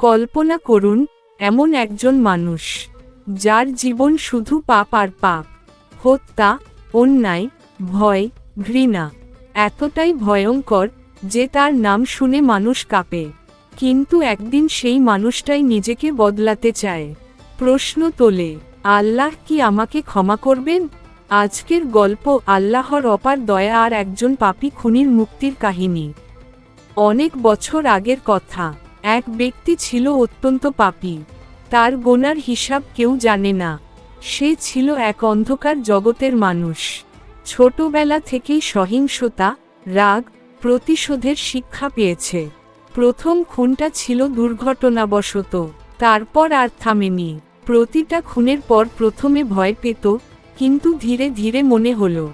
কল্পনা করুন, এমন একজন মানুষ, যার জীবন শুধু পাপ আর পাপ, হত্যা, অন্যায়, ভয়, ঘৃণা, এতটাই ভয়ঙ্কর যে তার নাম শুনে মানুষ কাঁপে। কিন্তু একদিন সেই মানুষটাই নিজেকে বদলাতে চায়। প্রশ্ন তোলে, আল্লাহ কি আমাকে ক্ষমা করবেন? আজকের গল্প আল্লাহর অপার দয়া আর একজন পাপী খুনির মুক্তির কাহিনী। অনেক বছর আগের কথা। এক ব্যক্তি ছিল অত্যন্ত পাপী। তার গোনার হিসাব কেউ জানে না। সে ছিল এক অন্ধকার জগতের মানুষ। ছোটবেলা থেকেই সহিংসতা, রাগ, প্রতিশোধের শিক্ষা পেয়েছে। প্রথম খুনটা ছিল দুর্ঘটনাবশত। তারপর আর থামেনি। প্রতিটা খুনের পর প্রথমে ভয় পেত, কিন্তু ধীরে ধীরে মনে হলো,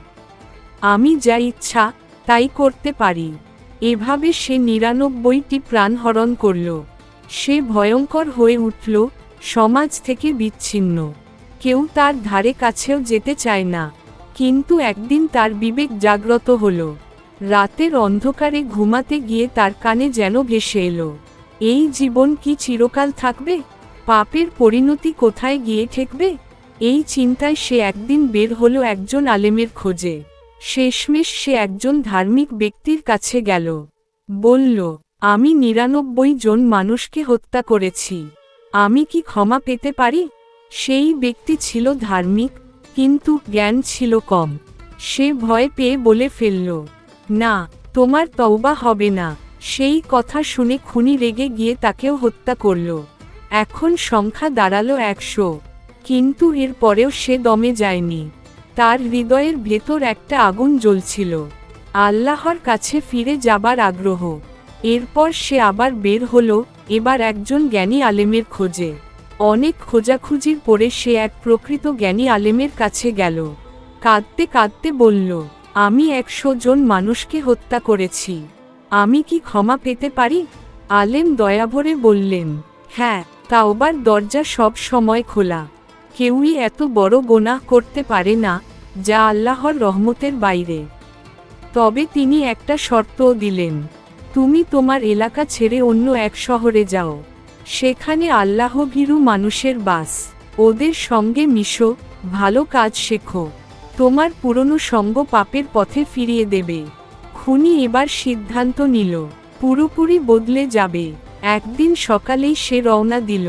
আমি যা ইচ্ছা, তাই করতে পারি। এভাবে সে নিরানব্বইটি প্রাণহরণ করল। সে ভয়ঙ্কর হয়ে উঠল, সমাজ থেকে বিচ্ছিন্ন। কেউ তার ধারে কাছেও যেতে চায় না। কিন্তু একদিন তার বিবেক জাগ্রত হল। রাতের অন্ধকারে ঘুমাতে গিয়ে তার কানে যেন ভেসে এলো। এই জীবন কি চিরকাল থাকবে? পাপের পরিণতি কোথায় গিয়ে ঠেকবে? এই চিন্তায় সে একদিন বের হলো একজন আলেমের খোঁজে। শেষমেশ সে একজন ধার্মিক ব্যক্তির কাছে গেল। বলল, আমি নিরানব্বই জন মানুষকে হত্যা করেছি। আমি কি ক্ষমা পেতে পারি? সেই ব্যক্তি ছিল ধার্মিক, কিন্তু জ্ঞান ছিল কম। সে ভয় পেয়ে বলে ফেলল, না, তোমার তওবা হবে না। সেই কথা শুনে খুনি রেগে গিয়ে তাকেও হত্যা করল। এখন সংখ্যা দাঁড়াল একশো, কিন্তু এর পরেও সে দমে যায়নি। তার হৃদয়ের ভেতর একটা আগুন জ্বলছিল। আল্লাহর কাছে ফিরে যাবার আগ্রহ। এরপর সে আবার বের হলো, এবার একজন জ্ঞানী আলেমের খোঁজে। অনেক খোঁজাখুঁজির পরে সে এক প্রকৃত জ্ঞানী আলেমের কাছে গেল। কাঁদতে কাঁদতে বলল, আমি একশো জন মানুষকে হত্যা করেছি। আমি কি ক্ষমা পেতে পারি? আলেম দয়াভরে বললেন হ্যাঁ তাওবার দরজা সব সময় খোলা। কেউই এত বড় গোনাহ করতে পারে না, যা আল্লাহর রহমতের বাইরে। তবে তিনি একটা শর্তও দিলেন, তুমি তোমার এলাকা ছেড়ে অন্য এক শহরে যাও। সেখানে আল্লাহ ভীরু মানুষের বাস। ওদের সঙ্গে মিশো, ভালো কাজ শেখো। তোমার পুরনো সঙ্গ পাপের পথে ফিরিয়ে দেবে খুনি এবার সিদ্ধান্ত নিল, পুরোপুরি বদলে যাবে। একদিন সকালেই সে রওনা দিল।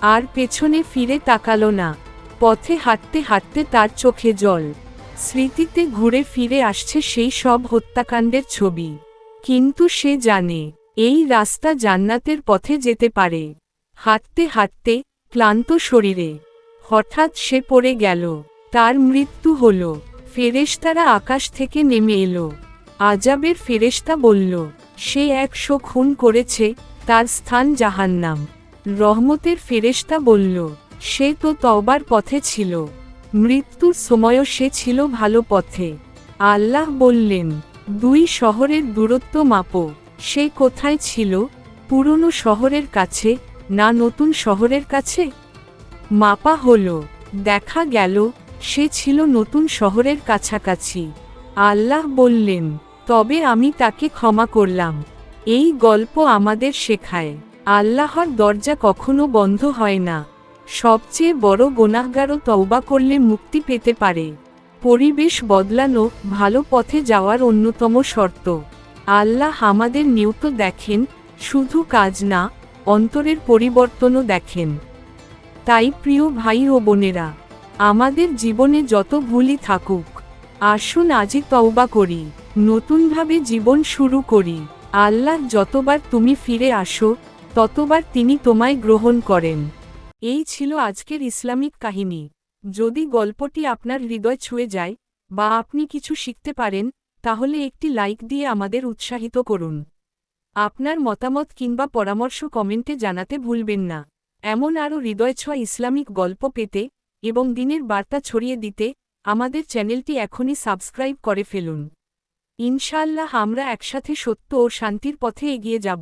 আর পেছনে ফিরে তাকালো না। পথে হাঁটতে হাঁটতে তার চোখে জল। স্মৃতিতে ঘুরে ফিরে আসছে সেই সব হত্যাকাণ্ডের ছবি। কিন্তু সে জানে, এই রাস্তা জান্নাতের পথে যেতে পারে। হাঁটতে হাঁটতে, ক্লান্ত শরীরে। হঠাৎ সে পড়ে গেল। তার মৃত্যু হল। ফেরেশতারা আকাশ থেকে নেমে এলো। আজাবের ফেরেশতা বলল, সে একশো খুন করেছে, তার স্থান জাহান্নাম। রহমতের ফেরেশতা বলল, সে তো তওবার পথে ছিল। মৃত্যুর সময়ও সে ছিল ভালো পথে। আল্লাহ বললেন, দুই শহরের দূরত্ব মাপো। সে কোথায় ছিল? পুরনো শহরের কাছে না নতুন শহরের কাছে? মাপা হলো, দেখা গেল, সে ছিল নতুন শহরের কাছাকাছি। আল্লাহ বললেন, তবে আমি তাকে ক্ষমা করলাম। এই গল্প আমাদের শেখায়। আল্লাহর দরজা কখনো বন্ধ হয় না। সবচেয়ে বড় গোনাহগারও তওবা করলে মুক্তি পেতে পারে। পরিবেশ বদলানো ভালো পথে যাওয়ার অন্যতম শর্ত। আল্লাহ আমাদের নিয়ত দেখেন, শুধু কাজ না, অন্তরের পরিবর্তনও দেখেন। তাই প্রিয় ভাই ও বোনেরা, আমাদের জীবনে যত ভুলই থাকুক, আসুন আজই তওবা করি, নতুনভাবে জীবন শুরু করি। আল্লাহ যতবার তুমি ফিরে আসো ততবার তিনি তোমায় গ্রহণ করেন। এই ছিল আজকের ইসলামিক কাহিনী। যদি গল্পটি আপনার হৃদয় ছুঁয়ে যায় বা আপনি কিছু শিখতে পারেন, তাহলে একটি লাইক দিয়ে আমাদের উৎসাহিত করুন। আপনার মতামত কিংবা পরামর্শ কমেন্টে জানাতে ভুলবেন না। এমন আরও হৃদয়ছোঁয়া ইসলামিক গল্প পেতে এবং দিনের বার্তা ছড়িয়ে দিতে আমাদের চ্যানেলটি এখনই সাবস্ক্রাইব করে ফেলুন। ইনশাআল্লাহ আমরা একসাথে সত্য ও শান্তির পথে এগিয়ে যাব।